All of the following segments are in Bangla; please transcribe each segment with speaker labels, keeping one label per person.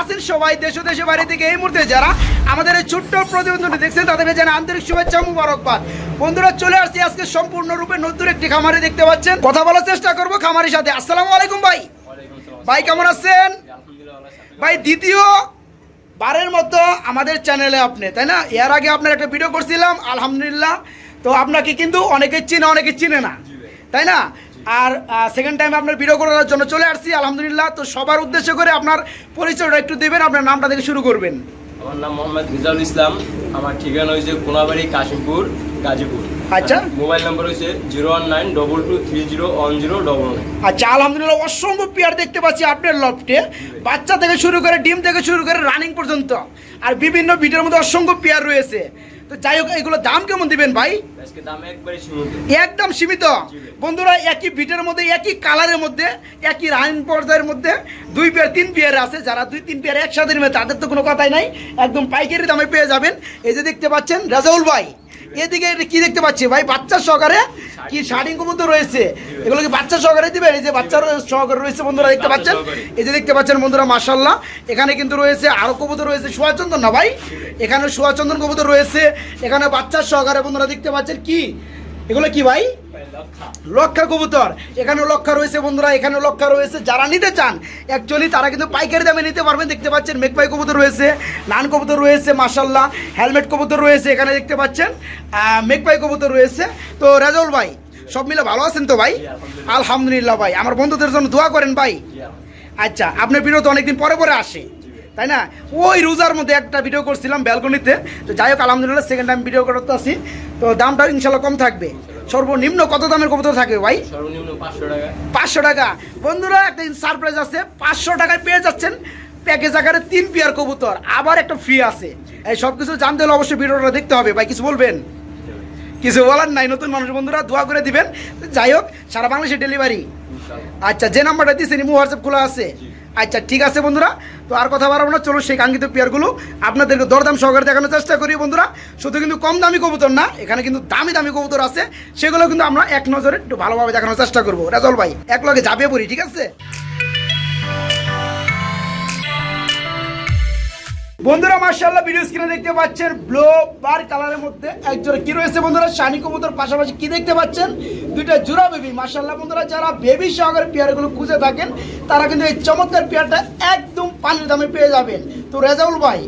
Speaker 1: আছেন সবাই দেশ দেশে বাইরে থেকে এই মুহূর্তে যারা আমাদের এই ছোট্ট প্রতিবেদনটি দেখছেন তাদেরকে জানা আন্তরিক শুভেচ্ছা মুবারকবাদ। বন্ধুরা, চলে আসছি আজকে সম্পূর্ণরূপে নতুন একটি খামারে দেখতে পাচ্ছেন। কথা বলার চেষ্টা করব খামারের সাথে। আসসালামু আলাইকুম ভাই। ভাই, কেমন আছেন? ভাই, দ্বিতীয় বারের মতো আমাদের চ্যানেলে আপনি, তাই না? এর আগে আপনার একটা ভিডিও করছিলাম, আলহামদুলিল্লাহ। তো আপনাকে কিন্তু অনেকে চিনে অনেকে চিনে না, তাই না? আর সেকেন্ড টাইম আপনার ভিডিও করার জন্য চলে আসছি আলহামদুলিল্লাহ। তো সবার উদ্দেশ্য করে আপনার পরিচয়টা একটু দেবেন আপনার নামটা থেকে শুরু করবেন।
Speaker 2: আমার নাম মোহাম্মদ রিজাউল ইসলাম। আমার ঠিকানা হয়েছে কোনাবাড়ি কাশিমপুর গাজীপুর।
Speaker 1: আচ্ছা।
Speaker 2: মোবাইল নাম্বার হয়েছে zero one nine double two three zero one zero double
Speaker 1: আচ্ছা আলহামদুলিল্লাহ অসম্ভব পেয়ার দেখতে পাচ্ছি আপনার লফটে বাচ্চা থেকে শুরু করে ডিম থেকে শুরু করে রানিং পর্যন্ত। আর বিভিন্ন ভিডিওর মধ্যে অসংখ্য পেয়ার রয়েছে। তো যাই হোক এগুলো দাম কেমন দিবেন ভাই? একদম সীমিত। বন্ধুরা একই বিটের মধ্যে একই কালারের মধ্যে একই রাইন মধ্যে দুই পেয়ার তিন পেয়ার আছে। যারা দুই তিন পেয়ার একসাথে নেবে তাদের তো কোনো কথাই নাই। একদম পাইকারি দামে পেয়ে যাবেন। এই যে দেখতে পাচ্ছেন রাজাউল ভাই এদিকে কি দেখতে পাচ্ছি? ভাই বাচ্চা সহকারে কি শাড়ি। কবুতর রয়েছে? এগুলো কি বাচ্চা সহকারে দিবে? এই যে বাচ্চার সহকারে রয়েছে বন্ধুরা দেখতে পাচ্ছেন? এই যে দেখতে পাচ্ছেন বন্ধুরা মাসাল্লাহ এখানে কিন্তু রয়েছে আরও কবুতর রয়েছে সুয়াচন্দন না ভাই? এখানে সুয়াচন্দন কবুতর রয়েছে। এখানে বাচ্চার সহকারে বন্ধুরা দেখতে পাচ্ছেন কি? এগুলো কি ভাই? লক্ষা কবুতর। এখানে লক্ষা রয়েছে বন্ধুরা এখানে লক্ষা রয়েছে। যারা নিতে চান অ্যাকচুয়ালি তারা কিন্তু পাইকারি দামে নিতে পারবেন। দেখতে পাচ্ছেন মেকপাই কবুতর রয়েছে নান কবুতর রয়েছে মাসাল্লাহ হেলমেট কবুতর রয়েছে এখানে দেখতে পাচ্ছেন। আহ, মেকপাই কবুতর রয়েছে। তো রাজল ভাই সব মিলে ভালো আছেন তো ভাই? আলহামদুলিল্লাহ ভাই। আমার বন্ধুদের জন্য দোয়া করেন ভাই। আচ্ছা আপনার ভিডিও অনেকদিন পরে পরে আসে। তাই না? ওই রোজার মধ্যে একটা ভিডিও করছিলাম ব্যালকনিতে তো। যাই হোক আলহামদুলিল্লাহ সেকেন্ড টাইম ভিডিও করতে আসি তো দামটা ইনশাল্লাহ কম থাকবে। সর্বনিম্ন কত দামের কবুতর থাকবে ভাই?
Speaker 2: সর্বনিম্ন পাঁচশো টাকা।
Speaker 1: পাঁচশো টাকা। বন্ধুরা একটা সারপ্রাইজ আছে পাঁচশো টাকায় পেয়ে যাচ্ছেন প্যাকেজ আকারে তিন পেয়ার কবুতর। আবার একটা ফ্রি আছে। এই সব কিছু জানতে হলে অবশ্যই ভিডিওটা দেখতে হবে। ভাই কিছু বলবেন? কিছু বলার নাই নতুন মানুষ বন্ধুরা দোয়া করে দিবেন। যাই হোক সারা বাংলাদেশে ডেলিভারি আচ্ছা যে নাম্বারটা দিয়েছেন ইমো হোয়াটসঅ্যাপ খোলা আছে? আচ্ছা ঠিক আছে বন্ধুরা, তো আর কথা বাড়াবো না চলো সেই কাঙ্ক্ষিত পেয়ারগুলো আপনাদেরকে দরদাম সহকারে দেখানোর চেষ্টা করি বন্ধুরা। শুধু কিন্তু কম দামি কবুতর না, এখানে কিন্তু দামি দামি কবুতর আছে, সেগুলো কিন্তু আমরা এক নজরে একটু ভালোভাবে দেখানোর চেষ্টা করব। রেজল ভাই, এক লগে যাবে পড়ি, ঠিক আছে? বন্ধুরা মার্শাল্লাহ ভিডিও স্ক্রিনে দেখতে পাচ্ছেন ব্লু বার কালারের মধ্যে একজোড়া কি রয়েছে বন্ধুরা? শানি কবুতর পাশাপাশি কি দেখতে পাচ্ছেন? দুইটা জোড়া বেবি মার্শাল্লাহ বন্ধুরা যারা বেবি সহকারে পেয়ারগুলো খুঁজে থাকেন তারা কিন্তু এই চমৎকার পেয়ারটা একদম পানির দামে পেয়ে যাবেন। তো রেজাউল ভাই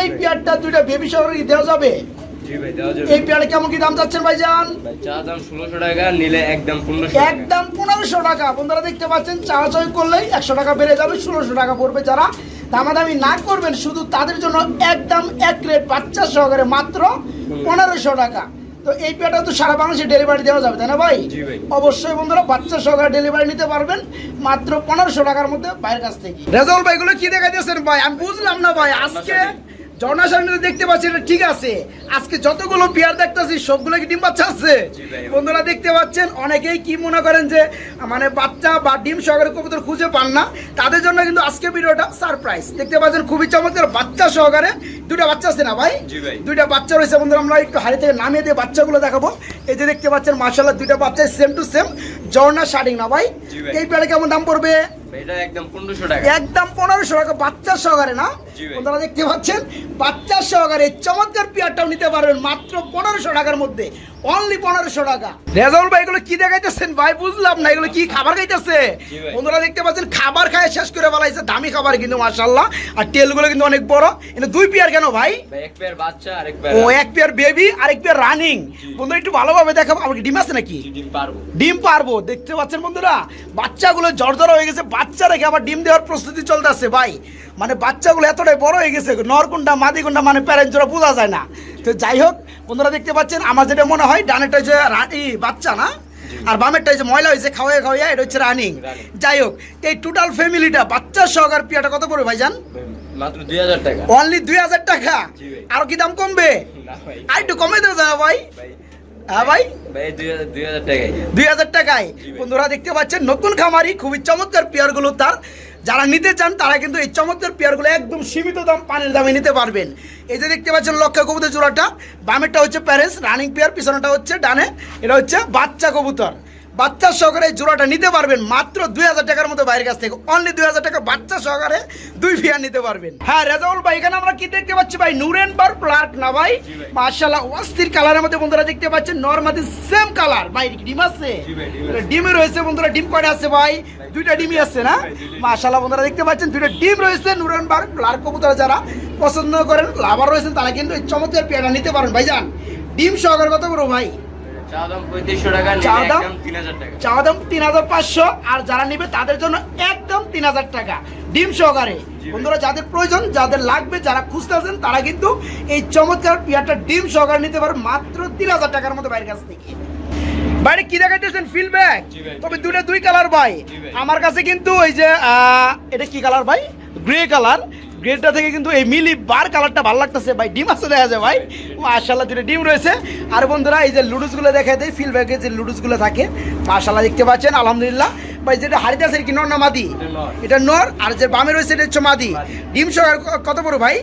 Speaker 1: এই পেয়ারটা দুইটা বেবি সহকারে দেওয়া যাবে? এই পেয়ারে কেমন কি দাম চাচ্ছেন ভাইজান?
Speaker 2: ভাই চা দাম ষোলোশো টাকা নিলে একদম পনেরোশো
Speaker 1: একদম পনেরোশো টাকা। বন্ধুরা দেখতে পাচ্ছেন চাওয়াচাই করলেই একশো টাকা বেড়ে যাবে ষোলোশো টাকা পড়বে যারা দামাদামি না করবেন শুধু তাদের জন্য একদম এক রেট বাচ্চা সহকারে মাত্র পনেরোশো টাকা। তো এই পেটা তো সারা বাংলাদেশে ডেলিভারি দেওয়া যাবে তাই না ভাই? অবশ্যই বন্ধুরা বাচ্চা সহকারে ডেলিভারি নিতে পারবেন মাত্র পনেরোশো টাকার মধ্যে বাইরের কাছ থেকে। রেজাউল ভাই গুলো কি দেখা দিয়েছেন ভাই? আমি বুঝলাম না ভাই আজকে সামনে দেখতে পাচ্ছি এটা ঠিক আছে। আজকে যতগুলো পেয়ার দেখতেছি সবগুলো কি ডিম বাচ্চা আছে? বন্ধুরা দেখতে পাচ্ছেন অনেকেই কি মনে করেন যে মানে বাচ্চা বা ডিম সহকারে কবুতর খুঁজে পান না। তাদের জন্য কিন্তু আজকে ভিডিওটা সারপ্রাইজ দেখতে পাচ্ছেন খুবই চমৎকার বাচ্চা সহকারে। দুইটা বাচ্চা আছে না ভাই? দুইটা বাচ্চা রয়েছে বন্ধুরা আমরা একটু হাড়ি থেকে নামিয়ে দিয়ে বাচ্চাগুলো দেখাবো। এই যে দেখতে পাচ্ছেন মার্শাল্লাহ দুইটা বাচ্চা সেম টু সেম জর্না শার্টিং না ভাই? এই পেয়ারে কেমন দাম পড়বে?
Speaker 2: এটা একদম পনেরোশো টাকা।
Speaker 1: একদম পনেরোশো টাকা বাচ্চা সহকারে না? বন্ধুরা দেখতে পাচ্ছেন বাচ্চা সহকারে চমৎকার পেয়ারটাও নিতে পারবেন মাত্র পনেরোশো টাকার মধ্যে। অনলি পনেরোশো টাকা। রেজাউল ভাই এগুলো কি দেখাইতেছেন? ভাই বুঝলাম না এগুলো কি খাবার খাইতেছে? বন্ধুরা দেখতে পাচ্ছেন খাবার খায় শেষ করে দামি খাবার কিন্তু মার্শাল্লাহ আর তেলগুলো কিন্তু অনেক বড়। এটা দুই পেয়ার কেন ভাই?
Speaker 2: ভাই এক পেয়ার বাচ্চা আর এক
Speaker 1: ও এক পেয়ার বেবি আর এক পেয়ার রানিং বন্ধুরা একটু ভালোভাবে দেখাবো। আমার ডিম আছে নাকি?
Speaker 2: ডিম পারব।
Speaker 1: ডিম পারব। দেখতে পাচ্ছেন বন্ধুরা বাচ্চাগুলো জর্জর হয়ে গেছে। বাচ্চা রেখে আবার ডিম দেওয়ার প্রস্তুতি চলতেছে ভাই। মানে বাচ্চাগুলো এতটাই বড় হয়ে গেছে নরকুন্ডা মাদিকুন্ডা মানে প্যারেন্টসরা বোঝা যায় না। তো যাই হোক বন্ধুরা দেখতে পাচ্ছেন আমার যেটা মনে হয় ডানেরটা যে রানি বাচ্চা না আর বামেরটা যে ময়লা হয়েছে খাওয়াই খাওয়াই এটা হচ্ছে রানিং। যাই হোক এই টোটাল ফ্যামিলিটা বাচ্চা সহকার পিয়াটা কত পড়বে ভাইজান?
Speaker 2: ভাই, মাত্র দুই হাজার টাকা।
Speaker 1: অনলি দুই হাজার টাকা। আরও কি দাম কমবে? আর একটু কমে ভাই।
Speaker 2: ভাই।
Speaker 1: হ্যাঁ ভাই?
Speaker 2: দুই হাজার
Speaker 1: টাকায়। বন্ধুরা দেখতে পাচ্ছেন নতুন খামারি খুবই চমৎকার পেয়ারগুলো তার। যারা নিতে চান, তারা কিন্তু এই চমৎকার পেয়ারগুলো একদম সীমিত দাম পানির দামে নিতে পারবেন। এই যে দেখতে পাচ্ছেন লক্ষ্য কবুতর জোড়াটা বামেরটা হচ্ছে প্যারেন্টস, রানিং পেয়ার পিছনেটা হচ্ছে ডানে, এটা হচ্ছে বাচ্চা কবুতর। বাচ্চা সহকারে জোড়াটা নিতে পারবেন মাত্র দুই হাজার টাকার মতো বাইরের কাছ থেকে। অনলি দুই হাজার টাকা বাচ্চা সহকারে দুই পেয়ার নিতে পারবেন। হ্যাঁ রেজাউল ভাই এখানে আমরা কি দেখতে পাচ্ছি ভাই? নুরেন বার প্লার্ক না ভাই? মার্শাল্লাহ অস্থির কালারের মধ্যে বন্ধুরা দেখতে পাচ্ছেন নর্মাদি সেম কালার ভাই ডিম আছে?
Speaker 2: ডিম
Speaker 1: রয়েছে বন্ধুরা ডিম কয়টা আছে ভাই? দুইটা ডিমই আছে না?
Speaker 2: ভাই,
Speaker 1: মাশাআল্লাহ বন্ধুরা দেখতে পাচ্ছেন দুইটা ডিম রয়েছে নুরেন বার লার কবুতর যারা পছন্দ করেন লাভার রয়েছেন তারা কিন্তু এই চমৎকার পেয়ারা নিতে পারেন। ভাইজান ডিম সহকারে কত করো ভাই?
Speaker 2: চা দাম
Speaker 1: চা দাম?
Speaker 2: তিন হাজার টাকা।
Speaker 1: চাওয়া দাম তিন হাজার পাঁচশো আর যারা নিবে তাদের জন্য একদম তিন হাজার টাকা। ডিম সহকারে। বন্ধুরা যাদের প্রয়োজন যাদের লাগবে যারা খুঁজতেছেন তারা কিন্তু এই চমৎকার পেয়ারটা ডিম সহকারে নিতে পারে মাত্র তিন হাজার টাকার মতো বাইরের কাছ থেকে। বাইরে কি দেখাইতেছেন? ফিলব্যাক
Speaker 2: জি
Speaker 1: তবে দুইটা দুই কালার ভাই।
Speaker 2: ভাই।
Speaker 1: আমার কাছে কিন্তু ওই যে আহ, এটা কি কালার ভাই? গ্রে কালার গ্রেটা থেকে কিন্তু এই মিলি বার কালারটা ভালো লাগতেছে ভাই। ডিম আছে দেখা যায় ভাই। মাশাল্লাহ দুটো ডিম রয়েছে। আর বন্ধুরা এই যে লুডুসগুলো দেখা দেয় ফিল ব্যাগে যে লুডুসগুলো থাকে মাশাল্লাহ দেখতে পাচ্ছেন আলহামদুলিল্লাহ। ভাই যেটা হাড়িতে আছে কি নর না মাদি?
Speaker 2: এটা নর।
Speaker 1: আর যে বামে রয়েছে এটা হচ্ছে মাদি। ডিম ক- কত বড় ভাই?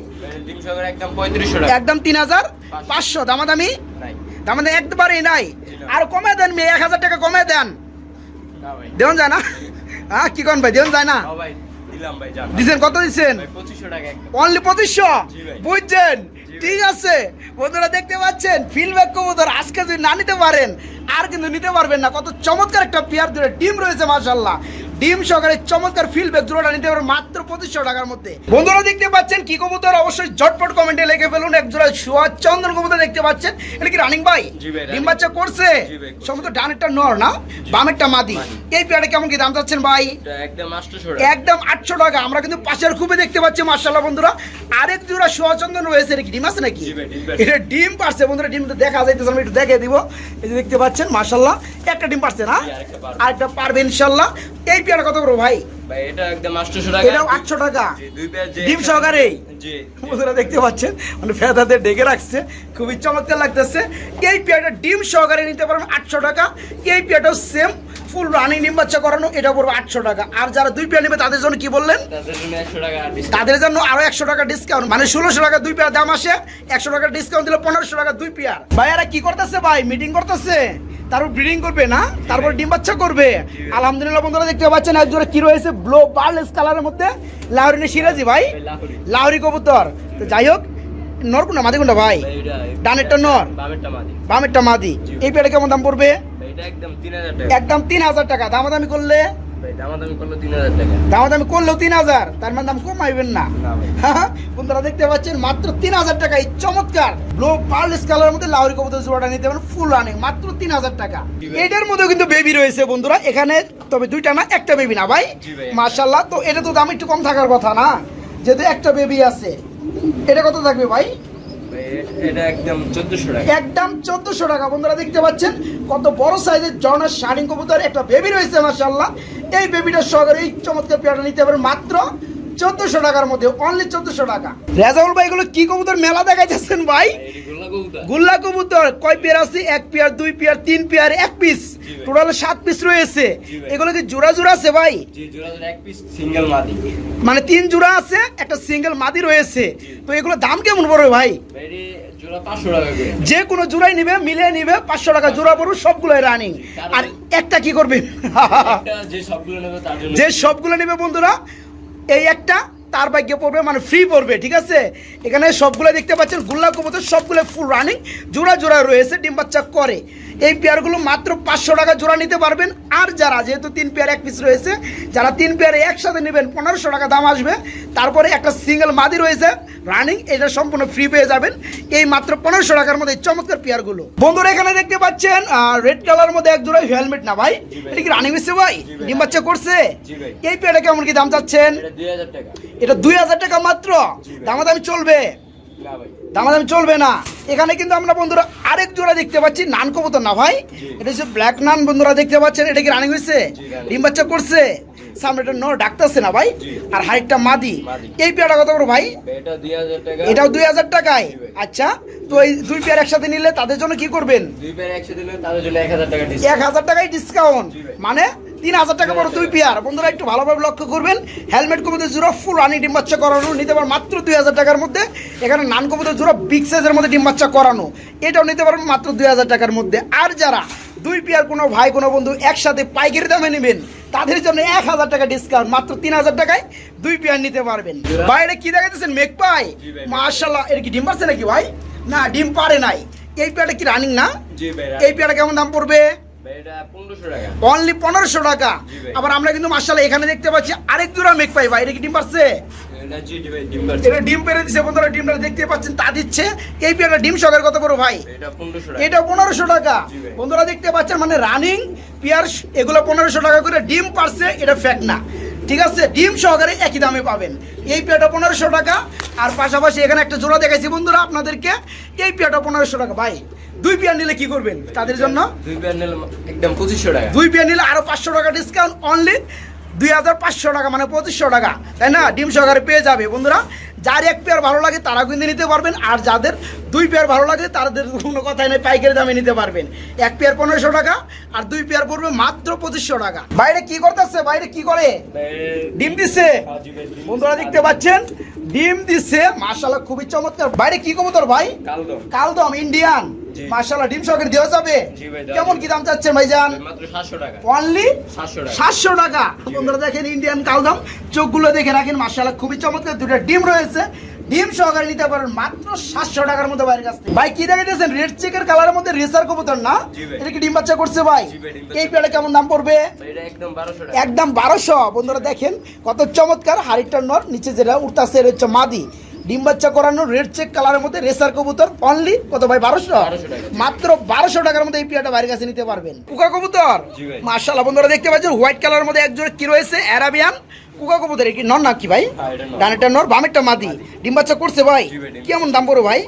Speaker 2: একদম
Speaker 1: তিন হাজার পাঁচশো। দামাদামি? দামাদামি একবারেই নাই। আর কমে দেন মেয়ে এক হাজার টাকা কমে দেন।
Speaker 2: না ভাই।
Speaker 1: দেওয়ান যায় না? হ্যাঁ কি করেন ভাই দেওয়ান যায় না
Speaker 2: ভাই। দিলাম ভাই জান।
Speaker 1: দিচ্ছেন কত
Speaker 2: টাকা একদম
Speaker 1: অনলি পঁচিশশো?
Speaker 2: জি ভাই।
Speaker 1: বুঝছেন? ঠিক আছে? বন্ধুরা দেখতে পাচ্ছেন? ফিল্ডব্যাক কবুতর আজকে যদি না নিতে পারেন আর কিন্তু নিতে পারবেন না। কত চমৎকার একটা পেয়ার ধরে ডিম রয়েছে মাশাল্লাহ ডিম সহকারে চমৎকার ফিল্ডব্যাক জোড়াটা নিতে পারবেন মাত্র পঁচিশশো টাকার মধ্যে। বন্ধুরা দেখতে পাচ্ছেন কি কবুতর? অবশ্যই ঝটপট কমেন্টে লিখে ফেলুন। এক জোড়া সোয়া চন্দন কবুতর দেখতে পাচ্ছেন। এটা কি রানিং ভাই? ডিম বাচ্চা করছে?
Speaker 2: করছে।
Speaker 1: সম্ভবত ডানেরটা নর না? বামেরটা মাদি।
Speaker 2: মাদি।
Speaker 1: এই পেয়ারটা কেমন কি দাম চাচ্ছেন ভাই?
Speaker 2: একদম
Speaker 1: আটশো টাকা। আমরা কিন্তু পাশের খুবই দেখতে পাচ্ছি মার্শাল্লাহ বন্ধুরা। আরেক জোড়া সোয়াচন্দন রয়েছে। এটা কি ডিম আছে নাকি। এটা ডিম পারছে। বন্ধুরা ডিম তো দেখা যাইতেছে আমি একটু দেখে দিব। এই যে দেখতে পাচ্ছেন মাশাল্লাহ একটা ডিম পারছে না
Speaker 2: আরেকটা পারবে।
Speaker 1: ইনশাল্লাহ এই পেয়ারা কত করব ভাই?
Speaker 2: এটা একদম টাকা।
Speaker 1: ডিম সহকারে?
Speaker 2: জি
Speaker 1: বন্ধুরা দেখতে পাচ্ছেন মানে ফেদাতে ডেকে রাখছে খুবই চমৎকার লাগতেছে। এই পেয়ারটা ডিম সহকারে নিতে টাকা। এই পেয়ারটাও সেম ফুল রানিং ডিম বাচ্চা করানো এটা পড়বে আটশো টাকা। আর যারা দুই পেয়ার নেবে তাদের জন্য কি বললেন?
Speaker 2: তাদের জন্য
Speaker 1: আরও একশো টাকা ডিসকাউন্ট মানে ষোলোশো টাকা দুই পেয়ার দাম আসে একশো টাকা ডিসকাউন্ট দিলে পনেরোশো টাকা দুই পেয়ার। ভাইয়ারা কি করতেছে ভাই? মিটিং করতেছে। তারপর ব্রিডিং করবে না? তারপর ডিম বাচ্চা করবে। আলহামদুলিল্লাহ বন্ধুরা দেখতে পাচ্ছেন একজোড়া কি রয়েছে? ব্লো বার্লেস কালারের মধ্যে লাহরিনে সিরাজি ভাই।
Speaker 2: ভাই, লাহোরি।
Speaker 1: কবুতর। তো যাই হোক নর কোনটা মাদি কোনটা ভাই
Speaker 2: ভাই,
Speaker 1: ডানেরটা নর।
Speaker 2: বামেরটা মাদি।
Speaker 1: বামেরটা মাদি। এই পেয়ারে কেমন দাম পড়বে?
Speaker 2: ভাই, একদম 3000 টাকা।
Speaker 1: একদম তিন হাজার টাকা। দামাদামি করলে?
Speaker 2: ভাই, দামাদামি করল 3000 টাকা।
Speaker 1: দামাদামি করলেও তিন হাজার। তার মানে দাম কমাইবেন না।
Speaker 2: না ভাই।
Speaker 1: বন্ধুরা দেখতে পাচ্ছেন মাত্র তিন হাজার টাকায় চমৎকার। ব্লু পার্লেস কালারের মধ্যে লাউরি কবুতর জোড়াটা নিতে পারেন ফুল রানিং মাত্র তিন হাজার টাকা। এটার মধ্যেও কিন্তু বেবি রয়েছে বন্ধুরা। এখানে তবে দুইটা না একটা বেবি না ভাই। মার্শাল্লাহ তো এটা তো দাম একটু কম থাকার কথা না। যেহেতু একটা বেবি আছে। এটা কত থাকবে ভাই?
Speaker 2: এটা একদম 1400 টাকা।
Speaker 1: একদম টাকা। বন্ধুরা দেখতে পাচ্ছেন কত বড় সাইজের একটা বেবি রয়েছে এই এই চমৎকার নিতে মাত্র চোদ্দশো টাকার মধ্যে অনলি চোদ্দশো টাকা। রেজাউল ভাই এগুলো কি কবুতর? মেলা দেখাইতেছেন ভাই।
Speaker 2: ভাই, গোল্লা কবুতর।
Speaker 1: কয় পেয়ার আছে? এক পেয়ার দুই পেয়ার তিন পেয়ার এক পিস টোটাল সাত পিস রয়েছে। এগুলো কি জোড়া জোড়া আছে ভাই?
Speaker 2: single মাদি।
Speaker 1: মানে তিন জোড়া আছে একটা সিঙ্গেল মাদি রয়েছে। তো এগুলো দাম কেমন পড়বে ভাই?
Speaker 2: ভাই, এটি জোড়া 500 টাকা করে।
Speaker 1: যে কোনো জোড়াই নিবে মিলিয়ে নিবে পাঁচশো টাকা জোড়া পড়ুন সবগুলোই রানিং আর একটা কি করবে?
Speaker 2: যে সবগুলো নিবে
Speaker 1: বন্ধুরা এই একটা তার ভাগ্যে পড়বে মানে ফ্রি পড়বে ঠিক আছে? এখানে সবগুলো দেখতে পাচ্ছেন গুল্লা কবুতর সবগুলো ফুল রানিং জোড়া জোড়া রয়েছে ডিম বাচ্চা করে। এই পেয়ারগুলো মাত্র পাঁচশো টাকা জোড়া নিতে পারবেন। আর যারা যেহেতু তিন পেয়ার এক পিস রয়েছে যারা তিন পেয়ারে একসাথে নেবেন পনেরোশো টাকা দাম আসবে। তারপরে একটা সিঙ্গেল মাদি রয়েছে রানিং এটা সম্পূর্ণ ফ্রি পেয়ে যাবেন। এই মাত্র পনেরোশো টাকার মধ্যে চমৎকার পেয়ারগুলো বন্ধুরা এখানে দেখতে পাচ্ছেন রেড কালার মধ্যে এক জোড়া হেলমেট না ভাই? এটা কি রানিং হচ্ছে ভাই? ডিম বাচ্চা করছে? এই পেয়ারটা কেমন কি দাম চাচ্ছেন?
Speaker 2: এটা 2000 টাকা।
Speaker 1: এটা দুই হাজার টাকা মাত্র। দামাদামি চলবে। দামাদামি চলবে না এখানে কিন্তু আমরা বন্ধুরা আরেক জোড়া দেখতে পাচ্ছি নান কবুতর না ভাই এটা হচ্ছে ব্ল্যাক নান বন্ধুরা দেখতে পাচ্ছেন এটা কি রানিং হয়েছে ডিম বাচ্চা করছে সামনে একটা নো ডাকতেছে না ভাই আর হাইটটা মাদি। এই পেয়ারটা কত বড় ভাই
Speaker 2: ভাই, এটা 2000 টাকা।
Speaker 1: এটাও দুই হাজার টাকায় আচ্ছা তো এই দুই পেয়ার একসাথে নিলে তাদের জন্য কি করবেন
Speaker 2: দুই পেয়ার একসাথে নিলে তাদের জন্য 1000 টাকা discount।
Speaker 1: এক হাজার টাকায় ডিসকাউন্ট মানে তিন হাজার টাকা পড়ো দুই পেয়ার। বন্ধুরা একটু ভালোভাবে লক্ষ্য করবেন। হেলমেট কবুতর জোড়া ফুল রানি ডিম বাচ্চা করানো। নিতে পারেন মাত্র দুই হাজার টাকার মধ্যে। এখানে নান কবুতর জোড়া বিগ সাইজের মধ্যে ডিম বাচ্চা করানো। এটাও নিতে পারবেন মাত্র দুই হাজার টাকার মধ্যে। আর যারা দুই পেয়ার কোনো ভাই কোনো বন্ধু একসাথে পাইকারি দামে নেবেন তাদের জন্য এক হাজার টাকা ডিসকাউন্ট মাত্র তিন হাজার টাকায় দুই পেয়ার নিতে পারবেন। বাইরে কি দেখাইতেছেন মেঘ পাই মার্শাল্লাহ এর কি ডিম পারছে নাকি ভাই? না ডিম পারে নাই। এই পেয়ারটা কি রানিং না? এই পেয়ারটা কেমন দাম পড়বে? অনলি পনেরোশো টাকা। আবার আমরা কিন্তু মার্শাল্লাহ এখানে দেখতে পাচ্ছি আরেক জোড়া মেঘ পাই ভাই। এটা কি ডিম পারছে?
Speaker 2: এটা ডিম
Speaker 1: পেরে দিচ্ছে বন্ধুরা ডিমটা দেখতে পাচ্ছেন তা দিচ্ছে। এই ডিম সকের কত বড় ভাই? এটা পনেরোশো টাকা। বন্ধুরা দেখতে পাচ্ছেন মানে রানিং পিয়ার এগুলো পনেরোশো টাকা করে ডিম পারছে এটা ফ্যাক না। ঠিক আছে ডিম সহকারে একই দামে পাবেন। এই পেয়ারটা পনেরোশো টাকা। আর পাশাপাশি এখানে একটা জোড়া দেখাইছি বন্ধুরা আপনাদেরকে। এই পেয়ারটা পনেরোশো টাকা ভাই। দুই পেয়ার নিলে কি করবেন? তাদের জন্য?
Speaker 2: দুই পেয়ার নিলে একদম পঁচিশশো টাকা।
Speaker 1: দুই পেয়ার নিলে আরও পাঁচশো টাকা ডিসকাউন্ট অনলি দুই হাজার পাঁচশো টাকা মানে পঁচিশশো টাকা। তাই না? ডিম সহকারে পেয়ে যাবে। বন্ধুরা যার এক পেয়ার ভালো লাগে তারা কিন্তু নিতে পারবেন আর যাদের দুই পেয়ার ভালো লাগে তাদের কোনো কথাই নেই পাইকারি দামে নিতে পারবেন। এক পেয়ার পনেরোশো টাকা আর দুই পেয়ার পড়বে মাত্র পঁচিশশো টাকা। বাইরে কি করতেছে? বাইরে কি করে? ডিম দিচ্ছে বন্ধুরা দেখতে পাচ্ছেন? ডিম দিচ্ছে মার্শাল্লাহ খুবই চমৎকার। বাইরে কি কবুতর ভাই?
Speaker 2: কালদম।
Speaker 1: কালদম ইন্ডিয়ান। ডিম সহকারে দেওয়া যাবে? কেমন কি দাম চাচ্ছেন ভাইজান? অনলি
Speaker 2: সাতশো টাকা।
Speaker 1: বন্ধুরা দেখেন ইন্ডিয়ান কালদম চোখগুলো দেখে রাখেন খুবই চমৎকার দুটো ডিম রয়েছে। ডিম সহকারে নিতে পারেন মাত্র সাতশো টাকার মধ্যে বাইরের কাছ থেকে। ভাই কি দেখাইতেছেন? রেড চেকের কালারের মধ্যে রেসার কবুতর না? এটা কি ডিম বাচ্চা করছে ভাই? এই পেয়ারে কেমন দাম পড়বে?
Speaker 2: একদম বারোশো
Speaker 1: বন্ধুরা দেখেন কত চমৎকার হাড়িটার নর নিচে যেটা উঠতেছে এর হচ্ছে মাদি। ডিম বাচ্চা করানো রেড চেক কালারের মধ্যে রেসার কবুতর অনলি কত ভাই? বারোশো?
Speaker 2: 1200 টাকা।
Speaker 1: মাত্র বারোশো টাকার মধ্যে এই পিয়াটা বাইরের কাছে নিতে পারবেন। কুকা কবুতর?
Speaker 2: জি ভাই।
Speaker 1: মার্শাল্লাহ বন্ধুরা দেখতে পাচ্ছেন হোয়াইট কালারের মধ্যে একজোড়া কি রয়েছে? অ্যারাবিয়ান কুকা কবুতর কি নর না কি ভাই?
Speaker 2: হ্যাঁ, নর।
Speaker 1: ডানেরটা নর বামেরটা মাদি। ডিম বাচ্চা করছে ভাই। কেমন দাম পড়ো ভাই?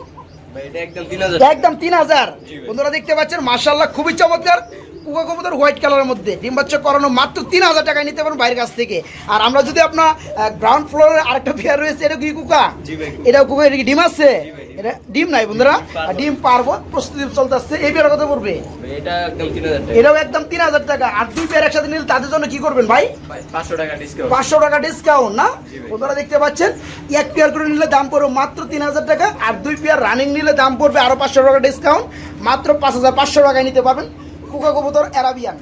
Speaker 2: একদম তিন হাজার।
Speaker 1: বন্ধুরা দেখতে পাচ্ছেন মার্শাল্লাহ খুবই চমৎকার। কুকা কবুতর হোয়াইট কালারের মধ্যে। ডিম বাচ্চা করানো মাত্র তিন হাজার টাকায় নিতে পারেন বাইরের কাছ থেকে। আর আমরা যদি আপনার গ্রাউন্ড ফ্লোরে আরেকটা পেয়ার রয়েছে এটা কি কুকা? এটা কুকা। এটা কি ডিম আছে?
Speaker 2: ডিম।
Speaker 1: এটা ডিম নাই বন্ধুরা। ডিম পারব। প্রস্তুতি চলতেছে। এই পেয়ার কত পড়বে?
Speaker 2: তিন হাজার টাকা।
Speaker 1: এটাও একদম তিন হাজার টাকা। আর দুই পেয়ার একসাথে নিলে তাদের জন্য কি করবেন ভাই?
Speaker 2: পাঁচশো টাকা ডিসকাউন্ট
Speaker 1: না। ওনারা দেখতে পাচ্ছেন এক পেয়ার করে নিলে দাম পড়বে মাত্র তিন হাজার টাকা। আর দুই পেয়ার রানিং নিলে দাম পড়বে আরও পাঁচশো টাকা ডিসকাউন্ট মাত্র পাঁচ হাজার পাঁচশো টাকায় নিতে পারবেন। কোকা কবুতর অ্যারাবিয়ান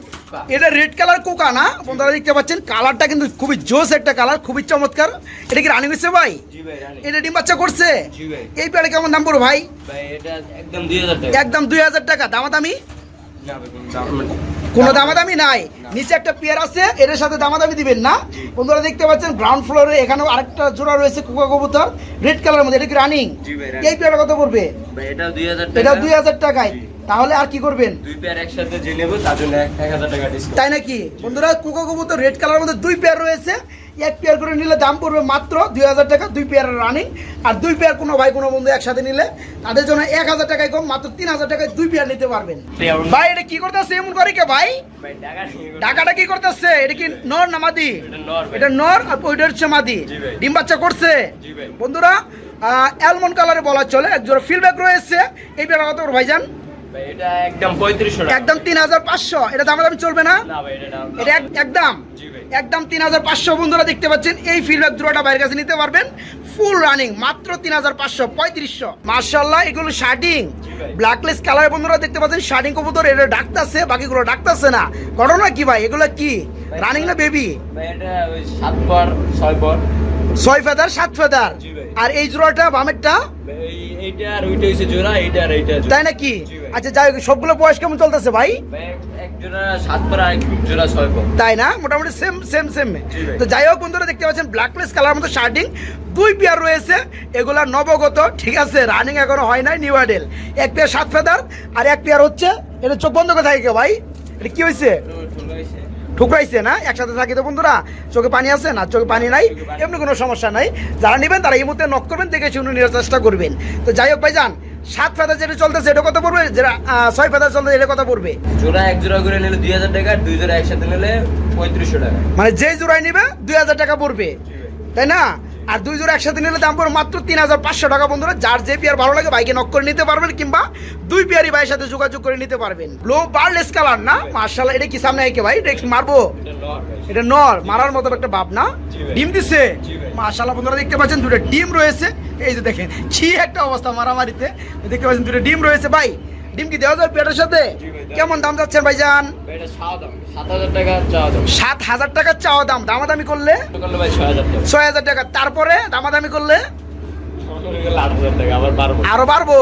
Speaker 1: এটা রেড কালার কোকা না? বন্ধুরা দেখতে পাচ্ছেন কালারটা কিন্তু খুবই জোস একটা কালার খুবই চমৎকার। এটা কি রানিং হচ্ছে ভাই? এটা ডিম বাচ্চা করছে? এই পেয়ারে কেমন দাম পড়বে ভাই?
Speaker 2: একদম দুই হাজার টাকা।
Speaker 1: দামাদামি?
Speaker 2: কোনো দাম-
Speaker 1: কোনো দামাদামি নাই। নিচে একটা পেয়ার আছে এটার সাথে দামাদামি দিবেন না। বন্ধুরা দেখতে পাচ্ছেন গ্রাউন্ড ফ্লোরে এখানেও আরেকটা জোড়া রয়েছে কুকা কবুতর রেড কালারের মধ্যে। এটা কি রানিং? এই পেয়ারটা কত পড়বে?
Speaker 2: এটাও দুই হাজার
Speaker 1: এটা দুই হাজার টাকায়। তাহলে আর কি করবেন?
Speaker 2: দুই পেয়ার একসাথে যে নেব তার জন্য এক এক হাজার টাকা ডিসকাউন্ট
Speaker 1: তাই নাকি? বন্ধুরা কুকা তো রেড কালারের মধ্যে দুই পেয়ার রয়েছে। এক পেয়ার করে নিলে দাম পড়বে মাত্র দুই হাজার টাকা দুই পেয়ার রানিং আর দুই পেয়ার কোনো ভাই কোনো বন্ধু একসাথে নিলে তাদের জন্য এক হাজার টাকায় কম মাত্র তিন হাজার টাকায় দুই পেয়ার নিতে পারবেন। ভাই এটা কি করতেছে এমন করে কে ভাই। টাকাটা কি করতেছে? এটা কি নর না মাদি?
Speaker 2: এটা নর।
Speaker 1: আর ওইটা হচ্ছে মাদি। ডিম বাচ্চা করছে? বন্ধুরা অ্যালমন্ড কালারে বলা চলে। এক জোড়া ফিলব্যাক রয়েছে। এই পেয়ারা কত ভাইজান।
Speaker 2: একদম পঁয়ত্রিশশো টাকা।
Speaker 1: তিন হাজার পাঁচশো। এটা দাম দাম চলবে না?
Speaker 2: না এটা দাম
Speaker 1: এটা এক- একদম। একদম তিন হাজার পাঁচশো বন্ধুরা দেখতে পাচ্ছেন এই ফিডব্যাক জোড়াটা বাইরের কাছে নিতে পারবেন। ফুল রানিং মাত্র তিন হাজার পাঁচশো পঁয়ত্রিশশো। মার্শাল্লাহ এগুলো শার্টিং ব্ল্যাকলেস কালার বন্ধুরা দেখতে পাচ্ছেন শার্টিং কবুতর এটা ডাকতেছে বাকিগুলো ডাকতেছে না। ঘটনা কি ভাই এগুলো কি? রানিং না বেবি
Speaker 2: ছয়
Speaker 1: ছয় ফেদার সাত ফেদার। আর এই জোড়াটা বামেরটা?
Speaker 2: এইটা আর ওইটা হচ্ছে জোড়া এইটা আর এইটা
Speaker 1: তাই নাকি? আচ্ছা যাই হোক সবগুলো বয়স কেমন চলতেছে ভাই? তাই না? মোটামুটি সেম সেম সেম তো যাই হোক বন্ধুরা দেখতে পাচ্ছেন ব্ল্যাক প্লেস কালার মতো শার্টিং দুই পেয়ার রয়েছে এগুলা নবগত ঠিক আছে? রানিং এখনও হয় নাই নিউ আইডেল এক পেয়ার সাত ফেদার আর এক পেয়ার হচ্ছে এটা চোখ বন্ধ করে থাকে ভাই? এটা কি হয়েছে। ঠুকরাইছে না? একসাথে থাকি তো বন্ধুরা চোখে পানি আছে না? চোখে পানি নাই এমনি কোনো সমস্যা নাই। যারা নেবেন তারা এই মুহূর্তে নক করবেন দেখে শুনে নেওয়ার চেষ্টা করবেন। তো যাই হোক ভাই যান সাত ফেদার যেটা চলতেছে এটা কত পড়বে? যেটা ছয় ফেদার চলতেছে এটা কত পড়বে?
Speaker 2: জোড়া এক জোড়া করে নিলে দুই হাজার টাকা দুই জোড়া একসাথে নিলে পঁয়ত্রিশশো টাকা।
Speaker 1: মানে যে জোড়ায় নিবে দুই হাজার টাকা পড়বে। তাই না? আর দুই জোড়া একসাথে নিলে দাম পড়বে মাত্র তিন হাজার পাঁচশো টাকা বন্ধুরা। যার যে পেয়ার ভালো লাগে বাইকে নক করে নিতে পারবেন কিংবা দুই পেয়ারই ভাইয়ের সাথে যোগাযোগ করে নিতে পারবেন। ব্লো বার্লেস কালার না? মার্শাল্লাহ এটা কি সামনে আইকে ভাই? এটা মারবো?
Speaker 2: এটা নর,
Speaker 1: মারার মতো একটা ভাব না? ডিম দিছে। মার্শাল্লাহ বন্ধুরা, দেখতে পাচ্ছেন দুটো ডিম রয়েছে। এই যে দেখেন কি একটা অবস্থা মারামারিতে। দেখতে পাচ্ছেন দুটো ডিম রয়েছে। ভাই ডিম কি দেওয়া যাবে পেটের সাথে? কেমন দাম যাচ্ছেন ভাইজান?
Speaker 2: সাত হাজার টাকা চাওয়া দাম।
Speaker 1: দামাদামি করলে?
Speaker 2: ছয় হাজার টাকা।
Speaker 1: তারপরে দামাদামি করলে?
Speaker 2: আরও বাড়বো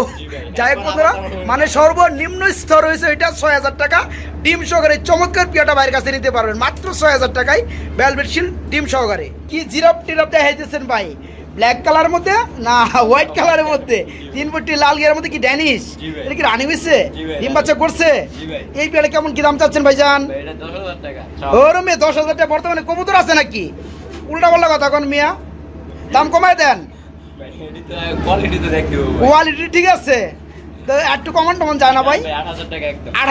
Speaker 1: যাই বন্ধুরা মানে সর্বনিম্ন স্তর হয়েছে এটা ছয় হাজার টাকা। ডিম সহকারে চমৎকার পিয়াটা বাইরের কাছে নিতে পারবেন। মাত্র ছয় হাজার টাকায় ভ্যালভেট শিল ডিম সহকারে। কি জিরাপ টিরাপ দেখাইতেছেন ভাই? ব্ল্যাক কালার মধ্যে না হোয়াইট কালারের মধ্যে? তিন ফুটটি লাল গিয়ার মধ্যে কি
Speaker 2: ড্যানিস
Speaker 1: এটা কি রানি হয়েছে ডিম বাচ্চা করছে? এই পেয়ারে কেমন কি দাম চাচ্ছেন ভাইজান?
Speaker 2: ভাই এটা দশ হাজার টাকা।
Speaker 1: বর্তমানে কবুতর আছে নাকি? উল্টা পাল্টা কথা এখন মিয়া। দাম কমায় দেন।
Speaker 2: কোয়ালিটি তো দেখতে
Speaker 1: কোয়ালিটি ঠিক আছে। একটু কমন টমান যায় না ভাই
Speaker 2: আট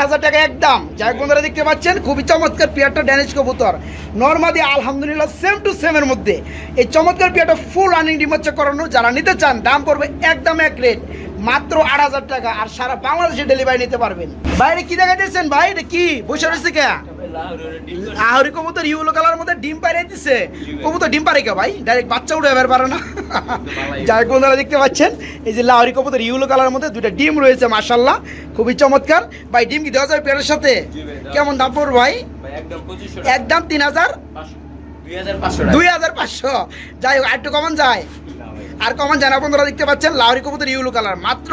Speaker 2: হাজার টাকা একদম।
Speaker 1: যাই বন্ধুরা দেখতে পাচ্ছেন খুবই চমৎকার পেয়ারটা ড্যানেজ কবুতর। নর্মাদি আলহামদুলিল্লাহ সেম টু সেমের মধ্যে। এই চমৎকার পেয়ারটা ফুল রানিং ডিমোচ্চা করানো। যারা নিতে চান দাম পড়বে একদম এক রেট মাত্র আট হাজার টাকা। আর সারা বাংলাদেশে ডেলিভারি নিতে পারবেন। বাইরে কি দেখা দিয়েছেন ভাই? এটা কি? বসে রয়েছে কে? আহরি কবুতর ইউলো কালার মধ্যে ডিম পাড়িয়ে দিছে। কবুতর ডিম পারে কে ভাই? ডাইরেক্ট বাচ্চা উঠে বের পারে না। যাই বন্ধুরা দেখতে পাচ্ছেন এই যে লাহরি কবুতর ইউলো কালার মধ্যে দুইটা ডিম রয়েছে মাশাল্লাহ খুবই চমৎকার। ভাই ডিম কি দেওয়া যাবে পেয়ারের সাথে? কেমন দাম পড়বে ভাই?
Speaker 2: একদম
Speaker 1: তিন হাজার?
Speaker 2: দুই হাজার পাঁচশো
Speaker 1: যাই হোক একটু কমন যায়। আর কমন যায় না বন্ধুরা দেখতে পাচ্ছেন লাহরি কবুতর ইউলো কালার। মাত্র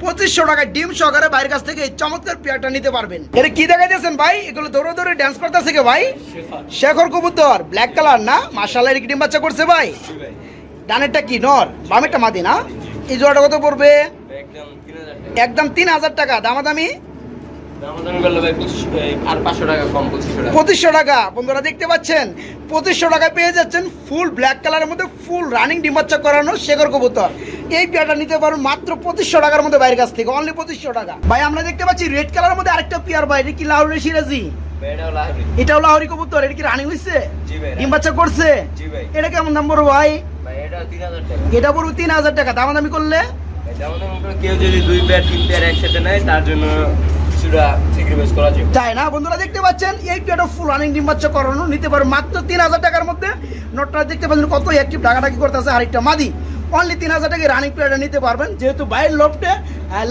Speaker 1: পঁচিশশো টাকা ডিম সহকারে বাইরের কাছ থেকে এই চমৎকার পেয়ারটা নিতে পারবেন। এটা কি দেখা দিয়েছেন ভাই? এগুলো দৌড়ে দৌড়ে ড্যান্স করতেছে কে ভাই? শেখর কবুতর ব্ল্যাক কালার না? মার্শাল্লাহ ডিম বাচ্চা করছে ভাই? ডানেরটা কি? নর। বামেরটা মাদি না? এই জোড়াটা কত পড়বে?
Speaker 2: একদম তিন হাজার টাকা।
Speaker 1: দামাদামি?
Speaker 2: পঁচিশশো টাকা।
Speaker 1: বন্ধুরা দেখতে পাচ্ছেন পঁচিশশো টাকায় পেয়ে যাচ্ছেন ফুল ব্ল্যাক কালারের মধ্যে ফুল রানিং ডিম বাচ্চা করানো শেখর কবুতর। এই পেয়ারটা নিতে পারবেন মাত্র পঁচিশশো টাকার মধ্যে বাইরের কাছ থেকে অনলি পঁচিশশো টাকা। ভাই আমরা দেখতে পাচ্ছি রেড কালারের মধ্যে আরেকটা পেয়ার ভাই কি লাহোরের সিরাজি?
Speaker 2: এটাও লাহোরি।
Speaker 1: এটাও লাহোরি কবুতর এটা কি রানিং হয়েছে ডিম বাচ্চা করছে? এটা কেমন দাম পড়বে ভাই
Speaker 2: ভাই তিন হাজার টাকা।
Speaker 1: এটা পড়বে তিন হাজার টাকা দামাদামি করলে?
Speaker 2: কেউ যদি দুই পেয়ার তিন পেয়ার একসাথে নেয় তার জন্য কিছুটা করা
Speaker 1: তাই না? বন্ধুরা দেখতে পাচ্ছেন এই পেয়ারটা ফুল রানিং ডিম বাচ্চা করানো নিতে পারো মাত্র তিন হাজার টাকার মধ্যে। নোটটা দেখতে পাচ্ছেন কত অ্যাক্টিভ ডাকাডাকি করতেছে আরেকটা মাদি। অনলি তিন হাজার টাকা রানিং পেয়ারটা নিতে পারবেন। যেহেতু বাইরের লোপটে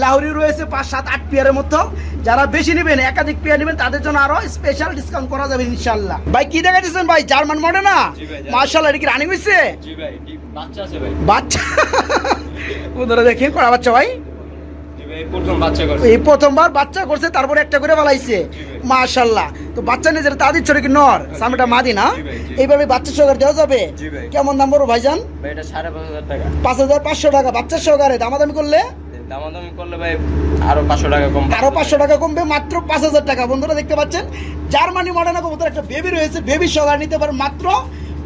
Speaker 1: লাহরি রয়েছে পাঁচ সাত আট পেয়ারের মতো যারা বেশি নেবেন একাধিক পেয়ার নেবেন তাদের জন্য আরও স্পেশাল ডিসকাউন্ট করা যাবে ইনশাল্লাহ। ভাই কি দেখা দিচ্ছেন ভাই? জার্মান মডে না? মার্শাল এটা কি রানিং হয়েছে
Speaker 2: বাচ্চা
Speaker 1: বন্ধুরা দেখে করা বাচ্চা ভাই
Speaker 2: জি ভাই প্রথম বাচ্চা করছে
Speaker 1: এই প্রথমবার বাচ্চা করছে তারপরে একটা করে মাশাল্লাহ তো বাচ্চা কি নর? সামনেটা মাদি না। এইভাবে বাচ্চা সহকারে দেওয়া যাবে? কেমন দাম বড় ভাইজান?
Speaker 2: ভাই এটা সাড়ে পাঁচ হাজার
Speaker 1: পাঁচশো টাকা বাচ্চা সহকারে। দামাদামি করলে?
Speaker 2: দামাদামি করলে ভাই আরও পাঁচশো টাকা কম
Speaker 1: আরও পাঁচশো টাকা কমবে মাত্র পাঁচ হাজার টাকা। বন্ধুরা দেখতে পাচ্ছেন জার্মানি মডার্ন কবুতর একটা বেবি রয়েছে। বেবি সহকারে নিতে পারে মাত্র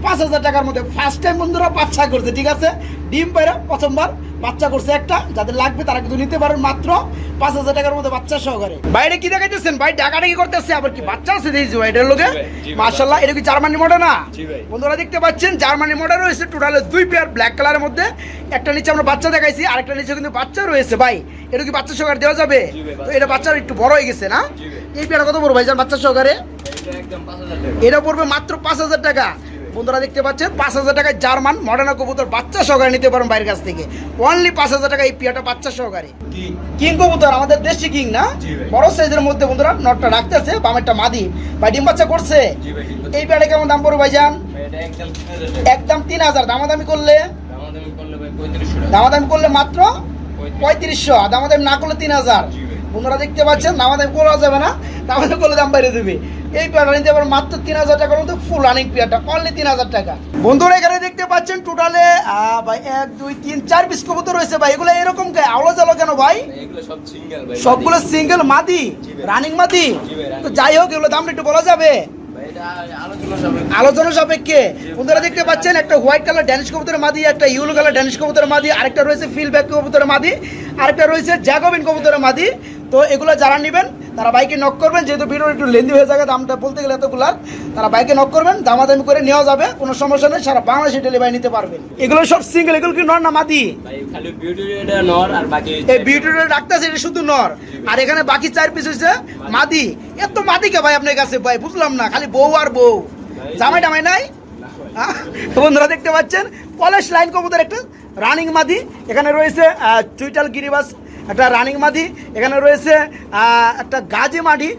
Speaker 1: পাঁচ হাজার টাকার মধ্যে ফার্স্ট টাইম বন্ধুরা বাচ্চা করছে ঠিক আছে? ডিম পায়রা প্রথমবার বাচ্চা করছে একটা যাদের লাগবে তারা কিন্তু নিতে পারেন মাত্র পাঁচ হাজার টাকার মধ্যে বাচ্চা সহকারে। বাইরে কি দেখাইতেছেন? ভাই ডাকাডাকি করতেছে আবার কি বাচ্চা আছে দিয়েছি ভাই এটার লোকে
Speaker 2: ভাই, ভাই।
Speaker 1: মার্শাল্লাহ এটা কি জার্মানি মডার্ন না? বন্ধুরা দেখতে পাচ্ছেন জার্মানি মডেল রয়েছে টোটালে দুই পেয়ার ব্ল্যাক কালারের মধ্যে। একটা নিচে আমরা বাচ্চা দেখাইছি আরেকটা নিচে কিন্তু বাচ্চা রয়েছে ভাই। এটা কি বাচ্চা সহকারে দেওয়া যাবে? তো এটা বাচ্চার একটু বড় হয়ে গেছে না? এই পেয়ারটা কত বড় ভাইজান বাচ্চা সহকারে?
Speaker 2: এটা
Speaker 1: পড়বে মাত্র পাঁচ হাজার টাকা। বন্ধুরা দেখতে পাচ্ছেন পাঁচ হাজার টাকায় জার্মান মডার্ন কবুতর বাচ্চা সহকারে নিতে পারেন বাইরের কাছ থেকে। অনলি পাঁচ হাজার টাকা এই পেয়ারটা বাচ্চা সহকারে।
Speaker 2: কিং
Speaker 1: কবুতর আমাদের দেশি কিং না? বড় সাইজের মধ্যে বন্ধুরা নটটা রাখতেছে বামেরটা মাদি। বা ডিম বাচ্চা করছে? এই পেয়ারটা কেমন দাম পড়বে ভাইজান?
Speaker 2: একদম তিন হাজার।
Speaker 1: দামাদামি করলে?
Speaker 2: দামাদামি করলে ভাই পঁয়ত্রিশশো টাকা।
Speaker 1: দামাদামি করলে মাত্র পঁয়ত্রিশশো। আর দামাদামি না করলে তিন হাজার। বন্ধুরা দেখতে পাচ্ছেন আমাদের করা যাবে না দামাদামি করলে দাম বাইরে দেবে। এই পেয়ারটা নিতে পারেন মাত্র তিন হাজার টাকার মধ্যে ফুল রানিং পেয়ারটা অনলি তিন হাজার টাকা। বন্ধুরা এখানে দেখতে পাচ্ছেন টোটালে ভাই এক দুই তিন চার পিস কবুতর রয়েছে ভাই। এগুলো এরকম কে? আলো জালো কেন ভাই? সবগুলো সিঙ্গেল মাদি রানিং মাদি। তো যাই হোক এগুলো দাম একটু বলা যাবে।
Speaker 2: আলোচনা
Speaker 1: সাপেক্ষে। বন্ধুরা দেখতে পাচ্ছেন একটা হোয়াইট কালার ড্যানিশ কবুতরের মাদি একটা ইউলো কালার ড্যানিশ কবুতরের মাদি আরেকটা রয়েছে ফিল ব্যাক কবুতরের মাদি আরেকটা রয়েছে জ্যাকোবিন কবুতরের মাদি। তো এগুলো যারা নেবেন তারা বাইকে নক করবেন। যেহেতু ভিডিও একটু লেন্দি হয়ে যাবে দামটা বলতে গেলে এতগুলার তারা বাইকে নক করবেন দামাদামি করে নেওয়া যাবে কোনো সমস্যা নেই সারা বাংলাদেশে ডেলিভারি নিতে পারবেন। এগুলো সব সিঙ্গেল এগুলো কি নর না মাদি?
Speaker 2: বিউটি
Speaker 1: এই বিউটির ডাক্তার এটা শুধু নর। আর এখানে বাকি চার পিস হয়েছে মাদি। এত মাদি কে ভাই আপনার কাছে? ভাই বুঝলাম না খালি বউ আর বউ। জামাই টামাই নাই? তো বন্ধুরা দেখতে পাচ্ছেন কলেজ লাইন কবুতর একটা রানিং মাদি। এখানে রয়েছে চুইটাল গিরিবাস একটা রানিং মাদি এখানে রয়েছে একটা গাজি মাদি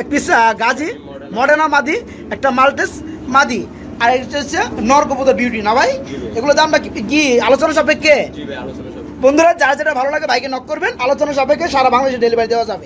Speaker 1: এক পিস গাজি মডেনা মাদি একটা মাল্টেস মাদি আর এটা হচ্ছে নরকপুত বিউটি না ভাই? এগুলো দামটা কি কি? আলোচনা সাপেক্ষে? বন্ধুরা যারা যেটা ভালো লাগে বাইকে নক করবেন আলোচনা সাপেক্ষে সারা বাংলাদেশে ডেলিভারি দেওয়া যাবে।